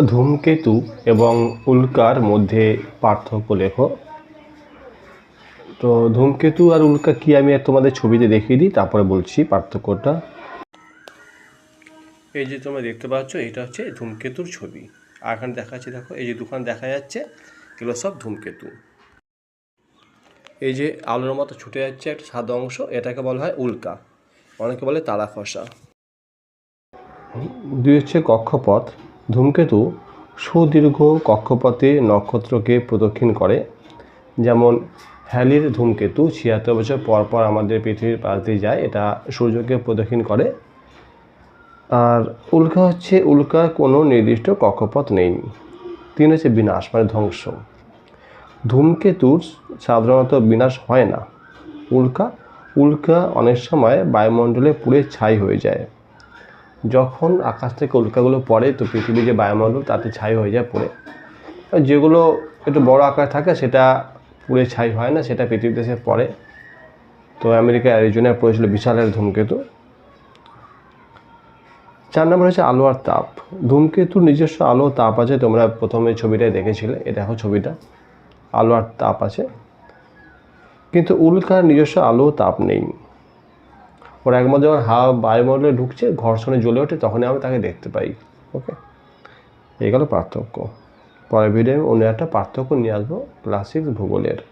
ধূমকেতু এবং উল্কার মধ্যে পার্থক্য লেখো। তো ধূমকেতু আর উল্কা কি আমি তোমাদের ছবিতে দেখিয়ে দিই, তারপরে বলছি পার্থক্যটা। এই যে তোমরা দেখতে পাচ্ছ, এটা হচ্ছে ধূমকেতুর ছবি। আর এখানে দেখা যাচ্ছে দেখো, এই যে দোকান দেখা যাচ্ছে, এগুলো সব ধূমকেতু। এই যে আলোর মতো ছুটে যাচ্ছে একটা সাদা অংশ, এটাকে বলা হয় উল্কা। অনেকে বলে তারা খসা দুই হচ্ছে কক্ষপথ। ধূমকেতু সুদীর্ঘ কক্ষপথে নক্ষত্রকে প্রদক্ষিণ করে। যেমন, হ্যালির ধূমকেতু ছিয়াত্তর বছর পর পর আমাদের পৃথিবীর পাশ দিয়ে যায়, এটা সূর্যকে প্রদক্ষিণ করে। আর উল্কা হচ্ছে উল্কার কোনো নির্দিষ্ট কক্ষপথ নেই। তিন হচ্ছে বিনাশ মানে ধ্বংস। ধূমকেতুর সাধারণত বিনাশ হয় না। উল্কা উল্কা অনেক সময় বায়ুমণ্ডলে পুড়ে ছাই হয়ে যায়। যখন আকাশ থেকে উল্কাগুলো পড়ে, তো পৃথিবীর যে বায়ুমণ্ডল, তাতে ছাই হয়ে যায় পড়ে। যেগুলো একটু বড় আকার থাকে, সেটা পুড়ে ছাই হয় না, সেটা পৃথিবীতে এসে পড়ে। তো আমেরিকা অ্যারিজোনায় পড়েছিল বিশাল এক ধূমকেতু। চার নম্বর হচ্ছে আলো আর তাপ। ধূমকেতুর নিজস্ব আলো তাপ আছে, তোমরা প্রথমে ছবিটায় দেখেছিলে এ দেখো ছবিটা। আলো আর তাপ আছে। কিন্তু উল্কার নিজস্ব আলো তাপ নেই। ওর একমাত্র যখন হাওয়া বায়ুমণ্ডলে ঢুকছে, ঘর্ষণে জ্বলে ওঠে, তখনই আমি তাকে দেখতে পাই, ওকে? এই গেল পার্থক্য। পরের ভিডিও অন্য একটা পার্থক্য নিয়ে আসব ক্লাসিক ভূগোলের।